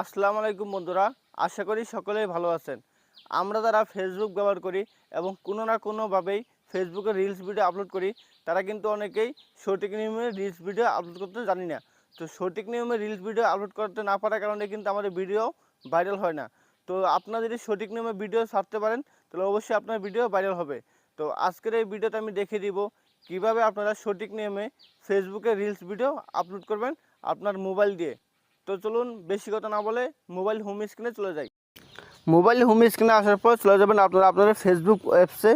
আসসালামু আলাইকুম বন্ধুরা, আশা করি সকলেই ভালো আছেন। আমরা যারা ফেসবুক ব্যবহার করি এবং কোনো না কোনোভাবেই ফেসবুকে রিলস ভিডিও আপলোড করি, তারা কিন্তু অনেকেই সঠিক নিয়মে রিলস ভিডিও আপলোড করতে জানি না। তো সঠিক নিয়মে রিলস ভিডিও আপলোড করতে না পারার কারণে কিন্তু আমাদের ভিডিও ভাইরাল হয় না। তো আপনারা যদি সঠিক নিয়মে ভিডিও ছাড়তে পারেন, তাহলে অবশ্যই আপনার ভিডিও ভাইরাল হবে। তো আজকের এই ভিডিওতে আমি দেখিয়ে দিব কীভাবে আপনারা সঠিক নিয়মে ফেসবুকে রিলস ভিডিও আপলোড করবেন আপনার মোবাইল দিয়ে। তো চলুন বেশি কথা না বলে মোবাইল হোম স্ক্রিনে চলে যাই। মোবাইল হোম স্ক্রিনে আসার পর চলে যাবেন আপনারা আপনাদের ফেসবুক অ্যাপসে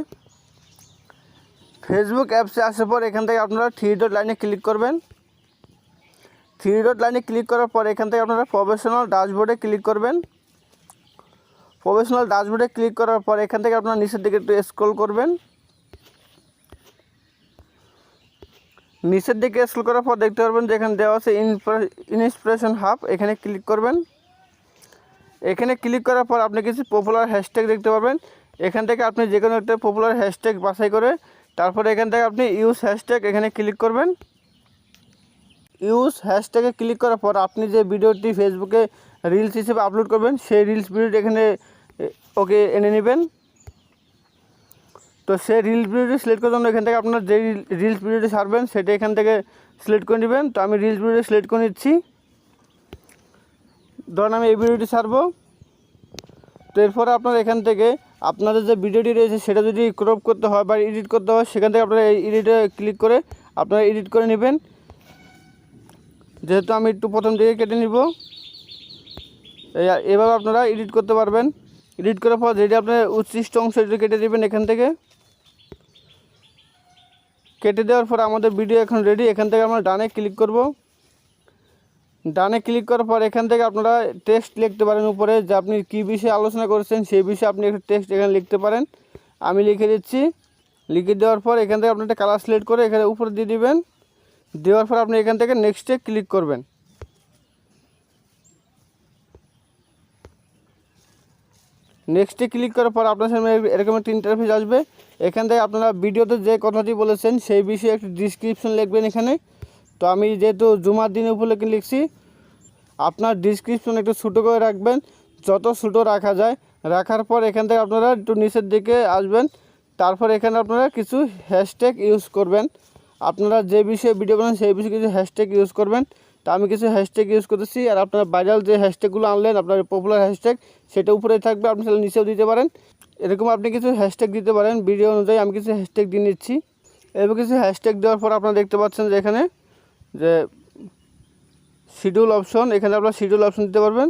ফেসবুক অ্যাপসে আসার পর এখান থেকে আপনারা থ্রি ডট লাইনে ক্লিক করবেন। থ্রি ডট লাইনে ক্লিক করার পর এখান থেকে আপনারা প্রফেশনাল ড্যাশবোর্ডে ক্লিক করবেন। প্রফেশনাল ড্যাশবোর্ডে ক্লিক করার পর এখান থেকে আপনারা নিচের দিকে একটু স্ক্রল করবেন। নিচের দিকে স্ক্রল করার পর দেখতে পারবেন যে এখানে দেওয়া আছে ইনস্পিরেশন হাব এখানে ক্লিক করবেন। এখানে ক্লিক করার পর আপনি কিছু পপুলার হ্যাশট্যাগ দেখতে পারবেন। এখান থেকে আপনি যে কোনো একটা পপুলার হ্যাশট্যাগ বাছাই করে তারপরে এখান থেকে আপনি ইউজ হ্যাশট্যাগ এখানে ক্লিক করবেন। ইউজ হ্যাশট্যাগে ক্লিক করার পর আপনি যে ভিডিওটি ফেসবুকে রিলস হিসেবে আপলোড করবেন, সেই রিলস ভিডিওটি এখানে ওকে এনে নেবেন। তো সেই রিলস ভিডিওটি সিলেক্ট করার জন্য এখান থেকে আপনার যে রিলস ভিডিওটি ছাড়বেন, সেটা এখান থেকে সিলেক্ট করে নেবেন। তো আমি রিলস ভিডিও সিলেক্ট করে নিচ্ছি। ধরুন আমি এই ভিডিওটি ছাড়বো। তো এরপরে আপনার এখান থেকে আপনাদের যে ভিডিওটি রয়েছে, সেটা যদি ক্রপ করতে হয় বা এডিট করতে হয়, সেখান থেকে আপনারা এই এডিটে ক্লিক করে আপনারা এডিট করে নেবেন। যেহেতু আমি একটু প্রথম দিকে কেটে নিব। এভাবে আপনারা এডিট করতে পারবেন। এডিট করার পর যেটি আপনার উচ্ছিষ্ট অংশ কেটে দেবেন এখান থেকে। কেটে দেওয়ার পর আমাদের ভিডিও এখন রেডি এখান থেকে আমরা ডানে ক্লিক করব। ডানে ক্লিক করার পর এখান থেকে আপনারা টেক্সট লিখতে পারেন উপরে, যে আপনি কী বিষয়ে আলোচনা করেছেন সেই বিষয়ে আপনি একটা টেক্সট এখানে লিখতে পারেন। আমি লিখে দিচ্ছি। লিখে দেওয়ার পর এখান থেকে আপনি একটা কালার সিলেক্ট করে এখানে উপরে দিয়ে দিবেন। দেওয়ার পর আপনি এখান থেকে নেক্সটে ক্লিক করবেন। নেক্সটে ক্লিক করার পর আপনার সামনে এরকম একটা ইন্টারফেস আসবে। এখান থেকে আপনারা ভিডিওতে যে কথাটি বলেছেন, সেই বিষয়ে একটু ডিসক্রিপশন লিখবেন এখানে। তো আমি যেহেতু জুমার দিন উপলক্ষে লিখছি, আপনার ডিসক্রিপশন একটু ছোটো করে রাখবেন। যত ছোটো রাখা যায়, রাখার পর এখান থেকে আপনারা একটু নিচের দিকে আসবেন। তারপর এখানে আপনারা কিছু হ্যাশট্যাগ ইউজ করবেন। আপনারা যে বিষয়ে ভিডিও বানান, সেই বিষয়ে কিছু হ্যাশট্যাগ ইউজ করবেন। তা আমি কিছু হ্যাশট্যাগ ইউজ করতেছি, আর আপনারা ভাইরাল যে হ্যাশট্যাগুলো আনলেন, আপনার পপুলার হ্যাশট্যাগ সেটা উপরেই থাকবে, আপনি সেটা নিচেও দিতে পারেন। এরকম আপনি কিছু হ্যাশট্যাগ দিতে পারেন ভিডিও অনুযায়ী আমি কিছু হ্যাশট্যাগ দিয়ে নিচ্ছি। এবার কিছু হ্যাশট্যাগ দেওয়ার পর আপনারা দেখতে পাচ্ছেন যে এখানে যে শিডিউল অপশন এখানে আপনারা শিডিউল অপশন দিতে পারবেন।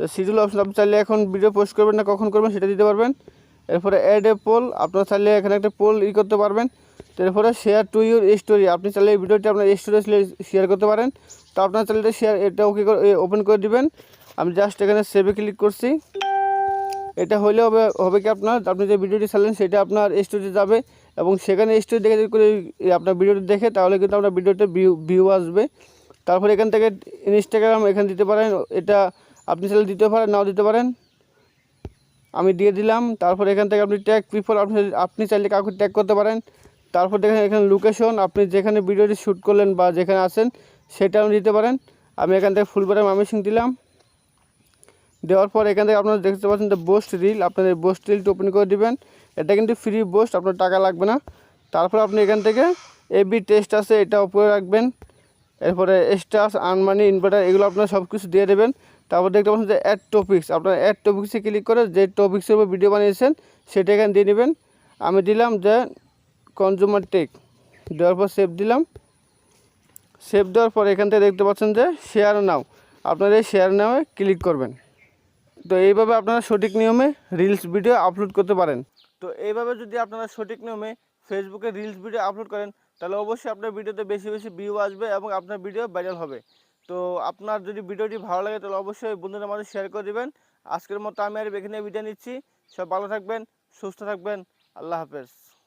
শিডিউল অপশন আপনি চাইলে এখন ভিডিও পোস্ট করবেন না, কখন করবেন সেটা দিতে পারবেন। এরপরে অ্যাড এ পোল আপনারা চাইলে এখানে একটা পোল ই করতে পারবেন। এরপরে শেয়ার টু ইউর স্টোরি আপনি চাইলে এই ভিডিওটি আপনার স্টোরি শেয়ার করতে পারেন। তো আপনার চাইলে শেয়ার এটা ওকে ওপেন করে দিবেন। আমি জাস্ট এখানে সেভে ক্লিক করছি। এটা হলে হবে হবে কি আপনার, আপনি যে ভিডিওটি ছাড়লেন সেটা আপনার স্টোরিতে যাবে এবং সেখানে স্টোরি দেখে যদি আপনার ভিডিওটি দেখে, তাহলে কিন্তু আপনার ভিডিওতে ভিউ ভিউ আসবে। তারপর এখান থেকে ইনস্টাগ্রাম এখানে দিতে পারেন, এটা আপনি চাইলে দিতে পারেন, নাও দিতে পারেন। আমি দিয়ে দিলাম, তারপর এখান থেকে আপনি ট্যাগ পিপল আপনি আপনি চাইলে কাউকে ট্যাগ করতে পারেন। তারপর দেখেন এখানে লোকেশন আপনি যেখানে ভিডিওটি শ্যুট করলেন বা যেখানে আছেন, সেটা আপনি দিতে পারেন। আমি এখান থেকে ফুলবাড়ি মামিসিং দিলাম। দেওয়ার পর এখান থেকে আপনারা দেখতে পাচ্ছেন যে বোস্ট রিল আপনাদের বোস্ট রিলটি ওপেন করে দিবেন। এটা কিন্তু ফ্রি বোস্ট আপনার টাকা লাগবে না। তারপর আপনি এখান থেকে এবি টেস্ট আছে এটা উপরে রাখবেন। এরপরে স্টার্স আনমানি ইনভার্টার এগুলো আপনারা সব কিছু দিয়ে দেবেন। তারপর দেখতে পাচ্ছেন যে অ্যাড টপিক্স আপনার অ্যাড টপিক্সে ক্লিক করে যে টপিক্সের উপর ভিডিও বানিয়েছেন, সেটা এখানে দিয়ে নেবেন। আমি দিলাম যে কনজুমার টেক দেওয়ার পর সেভ দিলাম। সেভ দেওয়ার পর এখান থেকে দেখতে পাচ্ছেন যে শেয়ার নাও আপনারা এই শেয়ার নাও ক্লিক করবেন। তো এইভাবে আপনারা সঠিক নিয়মে রিলস ভিডিও আপলোড করতে পারেন। তো এইভাবে যদি আপনারা সঠিক নিয়মে ফেসবুকে রিলস ভিডিও আপলোড করেন, তাহলে অবশ্যই আপনার ভিডিওতে বেশি বেশি ভিউ আসবে এবং আপনার ভিডিও ভাইরাল হবে। তো আপনার যদি ভিডিওটি ভালো লাগে, তাহলে অবশ্যই বন্ধুদের মাঝে শেয়ার করে দেবেন। আজকের মতো আমি আর এখানে ভিডিও নিচ্ছি। সব ভালো থাকবেন, সুস্থ থাকবেন। আল্লাহ হাফেজ।